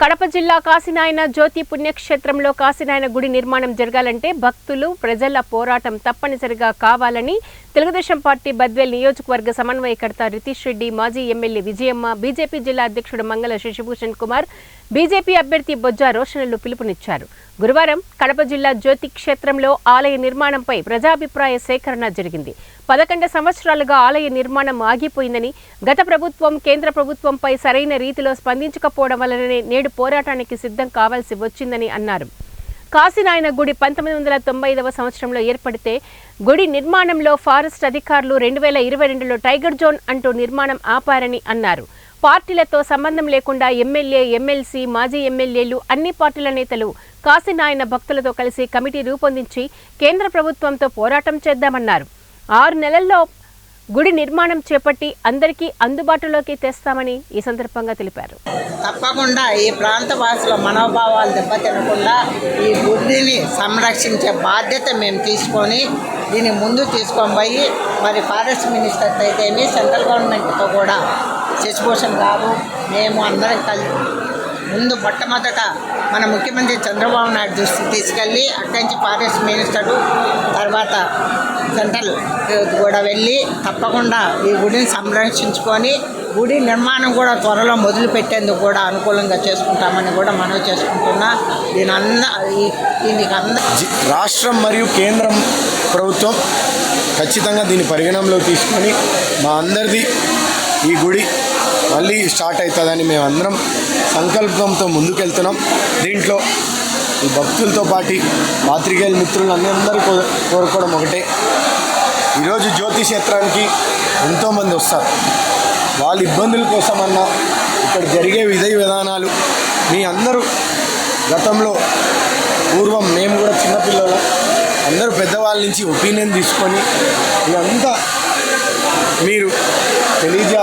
కడప జిల్లా కాశీనాయన జ్యోతి పుణ్యక్షేత్రంలో కాశీనాయన గుడి నిర్మాణం జరగాలంటే భక్తులు ప్రజల పోరాటం తప్పనిసరిగా కావాలని తెలుగుదేశం పార్టీ బద్వేల్ నియోజకవర్గ సమన్వయకర్త రితీష్ రెడ్డి మాజీ ఎమ్మెల్యే విజయమ్మ బీజేపీ జిల్లా అధ్యక్షుడు మంగళ శశిభూషణ్ కుమార్ బీజేపీ అభ్యర్థి బొజ్జా రోషన్లు పిలుపునిచ్చారు. గురువారం కడప జిల్లా జ్యోతి క్షేత్రంలో ఆలయ నిర్మాణంపై ప్రజాభిప్రాయ సేకరణ జరిగింది. పదకొండు సంవత్సరాలుగా ఆలయ నిర్మాణం ఆగిపోయిందని గత ప్రభుత్వం కేంద్ర ప్రభుత్వంపై సరైన రీతిలో స్పందించకపోవడం వల్లనే నేడు పోరాటానికి సిద్ధం కావాల్సి వచ్చిందని అన్నారు. కాశీనాయన గుడి పంతొమ్మిది వందల తొంభై ఐదవ సంవత్సరంలో ఏర్పడితే గుడి నిర్మాణంలో ఫారెస్ట్ అధికారులు రెండు వేల ఇరవై రెండులో టైగర్ జోన్ అంటూ నిర్మాణం ఆపారని అన్నారు. పార్టీలతో సంబంధం లేకుండా ఎమ్మెల్యే ఎమ్మెల్సీ మాజీ ఎమ్మెల్యేలు అన్ని పార్టీల నేతలు కాశీనాయన భక్తులతో కలిసి కమిటీ రూపొందించి కేంద్ర ప్రభుత్వంతో పోరాటం చేద్దామన్నారు. ఆరు నెలల్లో గుడి నిర్మాణం చేపట్టి అందరికీ అందుబాటులోకి తెస్తామని ఈ సందర్భంగా తెలిపారు. తప్పకుండా ఈ ప్రాంత వాసుల మనోభావాలు దెబ్బతినకుండా ఈ గుడిని సంరక్షించే బాధ్యత మేము తీసుకొని దీన్ని ముందు తీసుకొని పోయి మరి ఫారెస్ట్ మినిస్టర్ అయితేమి సెంట్రల్ గవర్నమెంట్తో కూడా శశిభూషణ్ రావు మేము అందరం కలిసి ముందు మొట్టమొదట మన ముఖ్యమంత్రి చంద్రబాబు నాయుడు దృష్టికి తీసుకెళ్ళి అక్కడి నుంచి ఫారెస్ట్ మినిస్టరు తర్వాత సెంట్రల్ కూడా వెళ్ళి తప్పకుండా ఈ గుడిని సంరక్షించుకొని గుడి నిర్మాణం కూడా త్వరలో మొదలు పెట్టేందుకు కూడా అనుకూలంగా చేసుకుంటామని కూడా మనవి చేసుకుంటున్నా. దీని అంద ఈ- దీనికి అంద రాష్ట్రం మరియు కేంద్రం ప్రభుత్వం ఖచ్చితంగా దీన్ని పరిగణనలో తీసుకొని మా అందరిది ఈ గుడి మళ్ళీ స్టార్ట్ అవుతుందని మేమందరం సంకల్పంతో ముందుకెళ్తున్నాం. దీంట్లో ఈ భక్తులతో పాటు పాత్రికేయుల మిత్రులు అందరూ కో కోరుకోవడం ఒకటే. ఈరోజు జ్యోతి క్షేత్రానికి ఎంతోమంది వస్తారు. వాళ్ళ ఇబ్బందుల కోసమన్నా ఇక్కడ జరిగే విధి విధానాలు మీ అందరూ గతంలో పూర్వం మేము కూడా చిన్నపిల్లలు. అందరూ పెద్దవాళ్ళ నుంచి ఒపీనియన్ తీసుకొని ఇదంతా మీరు తెలియజే